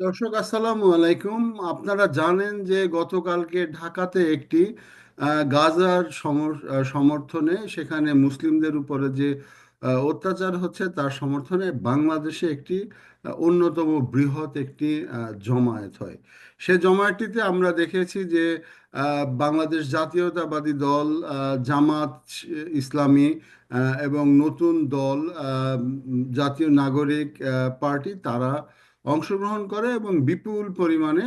দর্শক, আসসালামু আলাইকুম। আপনারা জানেন যে গতকালকে ঢাকাতে একটি গাজার সমর্থনে সেখানে মুসলিমদের উপরে যে অত্যাচার হচ্ছে তার সমর্থনে বাংলাদেশে একটি অন্যতম বৃহৎ একটি জমায়েত হয়। সে জমায়েতটিতে আমরা দেখেছি যে বাংলাদেশ জাতীয়তাবাদী দল জামাত ইসলামী এবং নতুন দল জাতীয় নাগরিক পার্টি, তারা অংশগ্রহণ করে এবং বিপুল পরিমাণে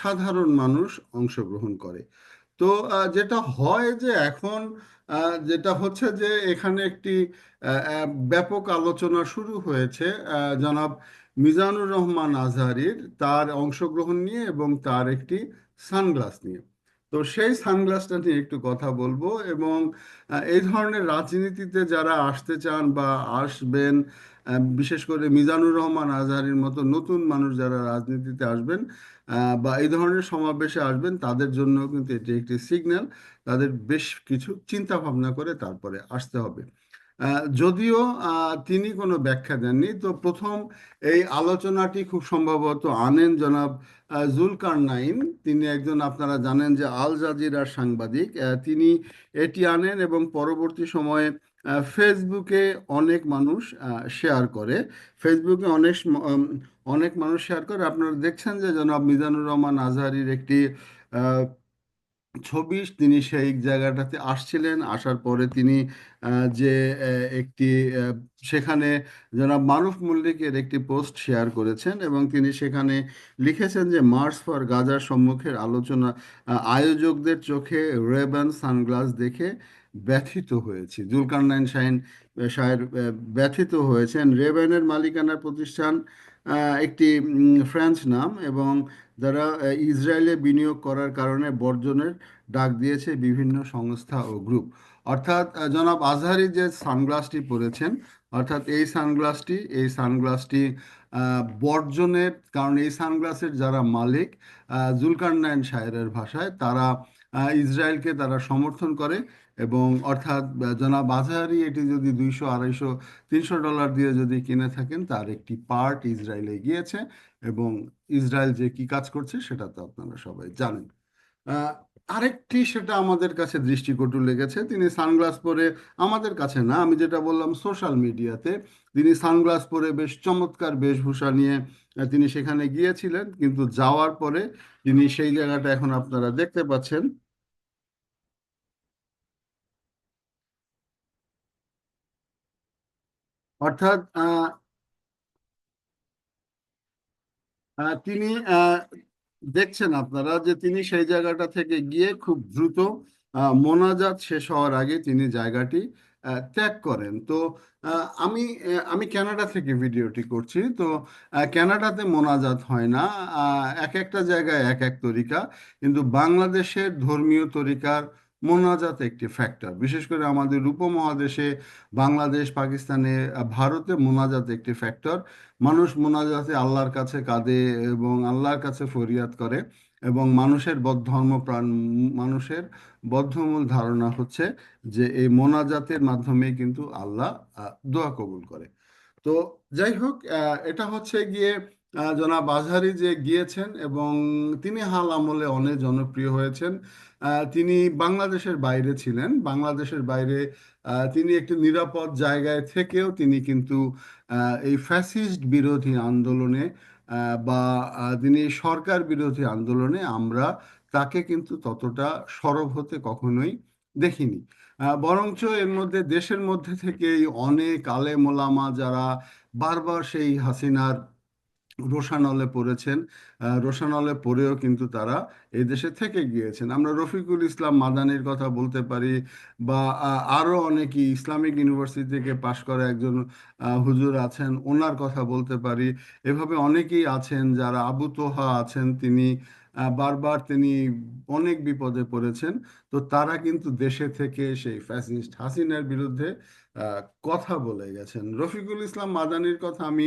সাধারণ মানুষ অংশগ্রহণ করে। তো যেটা হয় যে এখন যেটা হচ্ছে যে এখানে একটি ব্যাপক আলোচনা শুরু হয়েছে জনাব মিজানুর রহমান আজহারির, তার অংশগ্রহণ নিয়ে এবং তার একটি সানগ্লাস নিয়ে। তো সেই সানগ্লাসটা নিয়ে একটু কথা বলব এবং এই ধরনের রাজনীতিতে যারা আসতে চান বা আসবেন বিশেষ করে মিজানুর রহমান আজহারির মতো নতুন মানুষ যারা রাজনীতিতে আসবেন বা এই ধরনের সমাবেশে আসবেন, তাদের জন্য কিন্তু এটি একটি সিগন্যাল। তাদের বেশ কিছু চিন্তা ভাবনা করে তারপরে আসতে হবে। যদিও তিনি কোনো ব্যাখ্যা দেননি, তো প্রথম এই আলোচনাটি খুব সম্ভবত আনেন জনাব জুলকারনাইন। তিনি একজন, আপনারা জানেন যে আল জাজিরার সাংবাদিক তিনি এটি আনেন এবং পরবর্তী সময়ে ফেসবুকে অনেক মানুষ শেয়ার করে। ফেসবুকে অনেক অনেক মানুষ শেয়ার করে। আপনারা দেখছেন যে জনাব মিজানুর রহমান আজহারির একটি আহ, ছবি তিনি সেই জায়গাটাতে আসছিলেন আসার পরে তিনি যে একটি সেখানে জনাব মারুফ মল্লিকের একটি পোস্ট শেয়ার করেছেন এবং তিনি সেখানে লিখেছেন যে মার্চ ফর গাজার সম্মুখের আলোচনা আয়োজকদের চোখে রেবান সানগ্লাস দেখে ব্যথিত হয়েছি। জুলকারনাইন শাহিন শাহের ব্যথিত হয়েছেন। রেবেনের মালিকানা প্রতিষ্ঠান একটি ফ্রেঞ্চ নাম এবং যারা ইসরায়েলে বিনিয়োগ করার কারণে বর্জনের ডাক দিয়েছে বিভিন্ন সংস্থা ও গ্রুপ অর্থাৎ জনাব আজহারি যে সানগ্লাসটি পরেছেন অর্থাৎ এই সানগ্লাসটি এই সানগ্লাসটি বর্জনের কারণ এই সানগ্লাসের যারা মালিক আহ, জুলকারনাইন শাহেরের ভাষায় তারা ইসরায়েলকে তারা সমর্থন করে এবং অর্থাৎ জনাব আজহারি এটি যদি দুইশো, আড়াইশো, তিনশো ডলার দিয়ে যদি কিনে থাকেন, তার একটি পার্ট ইসরায়েলে গিয়েছে এবং ইসরায়েল যে কি কাজ করছে সেটা তো আপনারা সবাই জানেন। আরেকটি সেটা আমাদের কাছে দৃষ্টিকটু লেগেছে, তিনি সানগ্লাস পরে আমাদের কাছে না, আমি যেটা বললাম সোশ্যাল মিডিয়াতে, তিনি সানগ্লাস পরে বেশ চমৎকার বেশভূষা নিয়ে তিনি সেখানে গিয়েছিলেন, কিন্তু যাওয়ার পরে তিনি সেই জায়গাটা এখন আপনারা দেখতে পাচ্ছেন। অর্থাৎ তিনি দেখছেন আপনারা যে তিনি সেই জায়গাটা থেকে গিয়ে খুব দ্রুত মোনাজাত শেষ হওয়ার আগে তিনি জায়গাটি ত্যাগ করেন। তো আমি আমি কানাডা থেকে ভিডিওটি করছি। তো আহ, কানাডাতে মোনাজাত হয় না। এক একটা জায়গায় এক এক তরিকা। কিন্তু বাংলাদেশের ধর্মীয় তরিকার মোনাজাত একটি ফ্যাক্টর বিশেষ করে আমাদের উপমহাদেশে বাংলাদেশ, পাকিস্তানে ভারতে মোনাজাত একটি ফ্যাক্টর মানুষ মোনাজাতে আল্লাহর কাছে কাঁদে এবং আল্লাহর কাছে ফরিয়াদ করে এবং মানুষের বদ্ধ ধর্মপ্রাণ মানুষের বদ্ধমূল ধারণা হচ্ছে যে এই মোনাজাতের মাধ্যমে কিন্তু আল্লাহ দোয়া কবুল করে। তো যাই হোক এটা হচ্ছে গিয়ে জনাব আজহারি যে গিয়েছেন এবং তিনি হাল আমলে অনেক জনপ্রিয় হয়েছেন। তিনি বাংলাদেশের বাইরে ছিলেন। বাংলাদেশের বাইরে তিনি একটি নিরাপদ জায়গায় থেকেও তিনি কিন্তু এই ফ্যাসিস্ট বিরোধী আন্দোলনে বা তিনি সরকার বিরোধী আন্দোলনে আমরা তাকে কিন্তু ততটা সরব হতে কখনোই দেখিনি। বরঞ্চ এর মধ্যে, দেশের মধ্যে থেকেই অনেক আলেম ওলামা যারা বারবার সেই হাসিনার রোষানলে পড়েছেন। আহ, রোষানলে পড়েও কিন্তু তারা এই দেশে থেকে গিয়েছেন। আমরা রফিকুল ইসলাম মাদানির কথা বলতে পারি বা আরও আরও অনেকেই ইসলামিক ইউনিভার্সিটি থেকে পাশ করা একজন হুজুর আছেন ওনার কথা বলতে পারি। এভাবে অনেকেই আছেন যারা আবু তোহা আছেন তিনি বারবার তিনি অনেক বিপদে পড়েছেন। তো তারা কিন্তু দেশে থেকে সেই ফ্যাসিস্ট হাসিনার বিরুদ্ধে কথা বলে গেছেন। রফিকুল ইসলাম মাদানির কথা আমি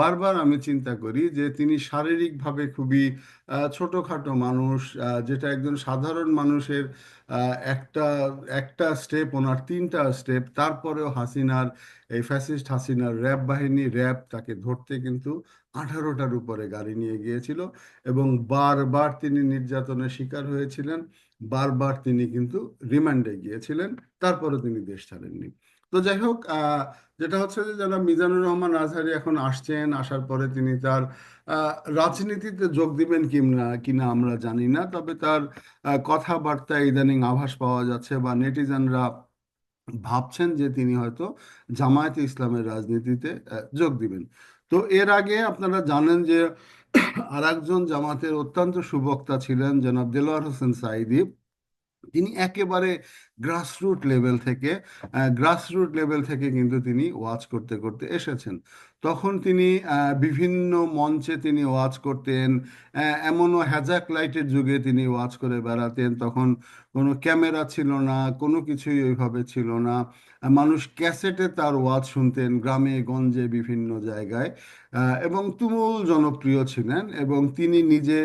বারবার আমি চিন্তা করি যে তিনি শারীরিকভাবে খুবই ছোটোখাটো মানুষ যেটা একজন সাধারণ মানুষের একটা একটা স্টেপ ওনার তিনটা স্টেপ তারপরেও হাসিনার, এই ফ্যাসিস্ট হাসিনার র্যাব বাহিনী র্যাব তাকে ধরতে কিন্তু আঠারোটার উপরে গাড়ি নিয়ে গিয়েছিল এবং বারবার তিনি নির্যাতনের শিকার হয়েছিলেন। বারবার তিনি কিন্তু রিমান্ডে গিয়েছিলেন, তারপরে তিনি দেশ ছাড়েননি। তো যাই হোক যেটা হচ্ছে যে যারা মিজানুর রহমান আজহারি এখন আসছেন, আসার পরে তিনি তার রাজনীতিতে যোগ দিবেন কিনা কিনা আমরা জানি না, তবে তার কথাবার্তা ইদানিং আভাস পাওয়া যাচ্ছে বা নেটিজেনরা ভাবছেন যে তিনি হয়তো জামায়াতে ইসলামের রাজনীতিতে যোগ দিবেন। তো এর আগে আপনারা জানেন যে আরেকজন জামাতের অত্যন্ত সুবক্তা ছিলেন জনাব দেলোয়ার হোসেন সাইদি তিনি একেবারে গ্রাসরুট লেভেল থেকে গ্রাসরুট লেভেল থেকে কিন্তু তিনি ওয়াচ করতে করতে এসেছেন। তখন তিনি বিভিন্ন মঞ্চে তিনি ওয়াচ করতেন এমনও হ্যাজাক লাইটের যুগে তিনি ওয়াচ করে বেড়াতেন। তখন কোনো ক্যামেরা ছিল না, কোনো কিছুই ওইভাবে ছিল না। মানুষ ক্যাসেটে তার ওয়াজ শুনতেন গ্রামে, গঞ্জে, বিভিন্ন জায়গায়। এবং তুমুল জনপ্রিয় ছিলেন এবং তিনি নিজে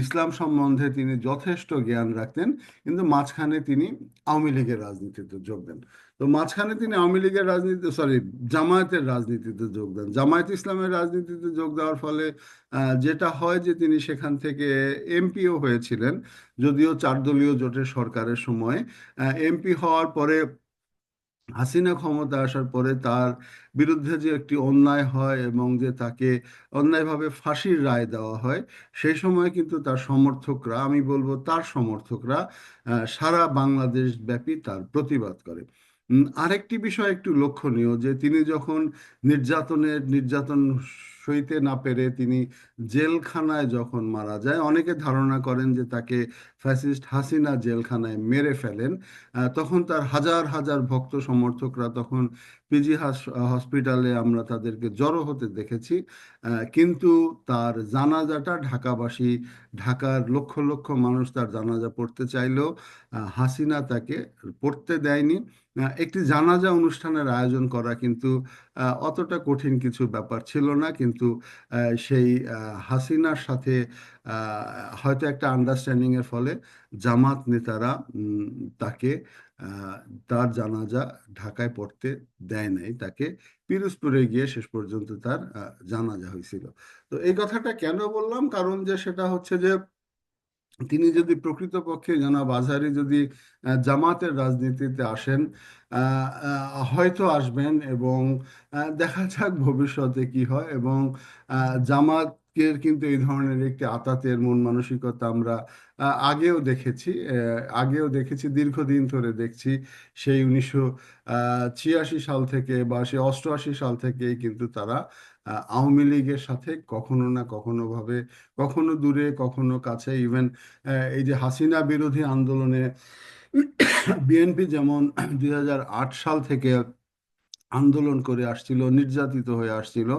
ইসলাম সম্বন্ধে তিনি যথেষ্ট জ্ঞান রাখতেন। কিন্তু মাঝখানে তিনি আওয়ামী লীগের রাজনীতিতে যোগ দেন। তো মাঝখানে তিনি আওয়ামী লীগের রাজনীতি সরি জামায়াতের রাজনীতিতে যোগ দেন। জামায়াত ইসলামের রাজনীতিতে যোগ দেওয়ার ফলে যেটা হয় যে তিনি সেখান থেকে এমপিও হয়েছিলেন, যদিও চার দলীয় জোটের সরকারের সময়। এমপি হওয়ার পরে হাসিনা ক্ষমতা আসার পরে তার বিরুদ্ধে যে একটি অন্যায় হয় এবং যে তাকে অন্যায়ভাবে ফাঁসির রায় দেওয়া হয়, সেই সময় কিন্তু তার সমর্থকরা, আমি বলব তার সমর্থকরা সারা বাংলাদেশ ব্যাপী তার প্রতিবাদ করে। আরেকটি বিষয় একটু লক্ষণীয় যে তিনি যখন নির্যাতনের নির্যাতন সইতে না পেরে তিনি জেলখানায় যখন মারা যায়, অনেকে ধারণা করেন যে তাকে ফ্যাসিস্ট হাসিনা জেলখানায় মেরে ফেলেন। তখন তার হাজার হাজার ভক্ত সমর্থকরা তখন পিজি হসপিটালে আমরা তাদেরকে জড়ো হতে দেখেছি। কিন্তু তার জানাজাটা ঢাকাবাসী, ঢাকার লক্ষ লক্ষ মানুষ তার জানাজা পড়তে চাইলেও হাসিনা তাকে পড়তে দেয়নি। একটি জানাজা অনুষ্ঠানের আয়োজন করা কিন্তু অতটা কঠিন কিছু ব্যাপার ছিল না। কিন্তু আহ, সেই হাসিনার সাথে হয়তো একটা আন্ডারস্ট্যান্ডিংয়ের ফলে জামাত নেতারা তাকে তার জানাজা ঢাকায় পড়তে দেয় নাই। তাকে পিরোজপুরে গিয়ে শেষ পর্যন্ত তার জানাজা হয়েছিল। তো এই কথাটা কেন বললাম? কারণ যে সেটা হচ্ছে যে তিনি যদি প্রকৃতপক্ষে জনাব আজহারি যদি জামাতের রাজনীতিতে আসেন হয়তো আসবেন এবং দেখা যাক ভবিষ্যতে কি হয় এবং জামাতের কিন্তু এই ধরনের একটি আতাতের মন মানসিকতা আমরা আগেও দেখেছি আগেও দেখেছি, দীর্ঘদিন ধরে দেখছি। সেই উনিশশো ছিয়াশি সাল থেকে বা সেই অষ্টআশি সাল থেকেই কিন্তু তারা আওয়ামী লীগের সাথে কখনো না কখনো ভাবে, কখনো দূরে, কখনো কাছে। ইভেন এই যে হাসিনা বিরোধী আন্দোলনে, বিএনপি যেমন দুই হাজার আট সাল থেকে আন্দোলন করে আসছিল, নির্যাতিত হয়ে আসছিল।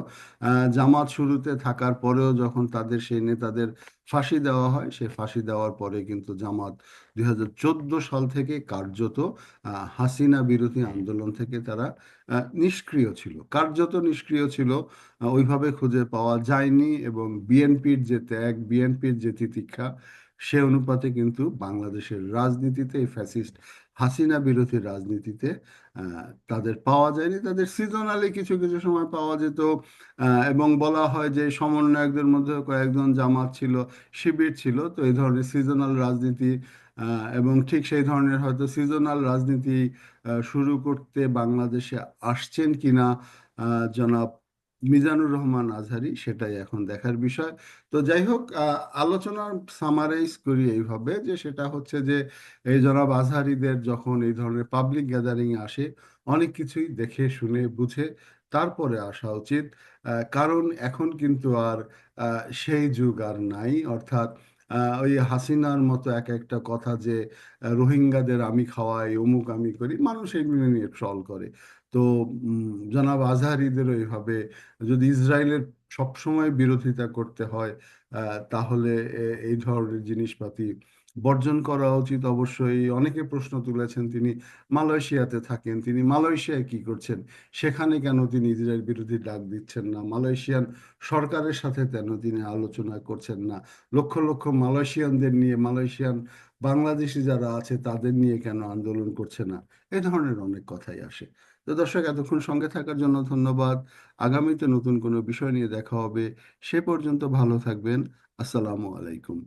জামাত শুরুতে থাকার পরেও যখন তাদের সেই নেতাদের ফাঁসি দেওয়া হয়, সে ফাঁসি দেওয়ার পরে কিন্তু জামাত দুই হাজার চোদ্দ সাল থেকে কার্যত হাসিনা বিরোধী আন্দোলন থেকে তারা নিষ্ক্রিয় ছিল। কার্যত নিষ্ক্রিয় ছিল ওইভাবে খুঁজে পাওয়া যায়নি এবং বিএনপির যে ত্যাগ, বিএনপির যে তিতিক্ষা সে অনুপাতে কিন্তু বাংলাদেশের রাজনীতিতে এই ফ্যাসিস্ট হাসিনা বিরোধী রাজনীতিতে তাদের পাওয়া যায়নি। তাদের সিজনালি কিছু কিছু সময় পাওয়া যেত এবং বলা হয় যে সমন্বয়কদের মধ্যে কয়েকজন জামাত ছিল, শিবির ছিল। তো এই ধরনের সিজনাল রাজনীতি এবং ঠিক সেই ধরনের হয়তো সিজনাল রাজনীতি শুরু করতে বাংলাদেশে আসছেন কিনা জনাব মিজানুর রহমান আজহারি, সেটাই এখন দেখার বিষয়। তো যাই হোক আলোচনার সামারাইজ করি এইভাবে যে সেটা হচ্ছে যে, এই জনাব আজহারিদের যখন এই ধরনের পাবলিক গ্যাদারিং আসে, অনেক কিছুই দেখে, শুনে, বুঝে, তারপরে আসা উচিত। কারণ এখন কিন্তু আর সেই যুগ আর নাই। অর্থাৎ ওই হাসিনার মতো এক একটা কথা যে, রোহিঙ্গাদের আমি খাওয়াই, অমুক আমি করি, মানুষ এগুলো নিয়ে ট্রল করে। তো জনাব আজহারিদেরও এইভাবে যদি ইসরায়েলের সবসময় বিরোধিতা করতে হয় তাহলে এই ধরনের জিনিসপাতি বর্জন করা উচিত। অবশ্যই অনেকে প্রশ্ন তুলেছেন, তিনি মালয়েশিয়াতে থাকেন, তিনি মালয়েশিয়ায় কি করছেন? সেখানে কেন তিনি ইসরায়েল বিরোধী ডাক দিচ্ছেন না? মালয়েশিয়ান সরকারের সাথে কেন তিনি আলোচনা করছেন না? লক্ষ লক্ষ মালয়েশিয়ানদের নিয়ে, মালয়েশিয়ান বাংলাদেশি যারা আছে, তাদের নিয়ে কেন আন্দোলন করছে না? এ ধরনের অনেক কথাই আসে। তো দর্শক, এতক্ষণ সঙ্গে থাকার জন্য ধন্যবাদ। আগামীতে নতুন কোনো বিষয় নিয়ে দেখা হবে। সে পর্যন্ত ভালো থাকবেন। আসসালামু আলাইকুম।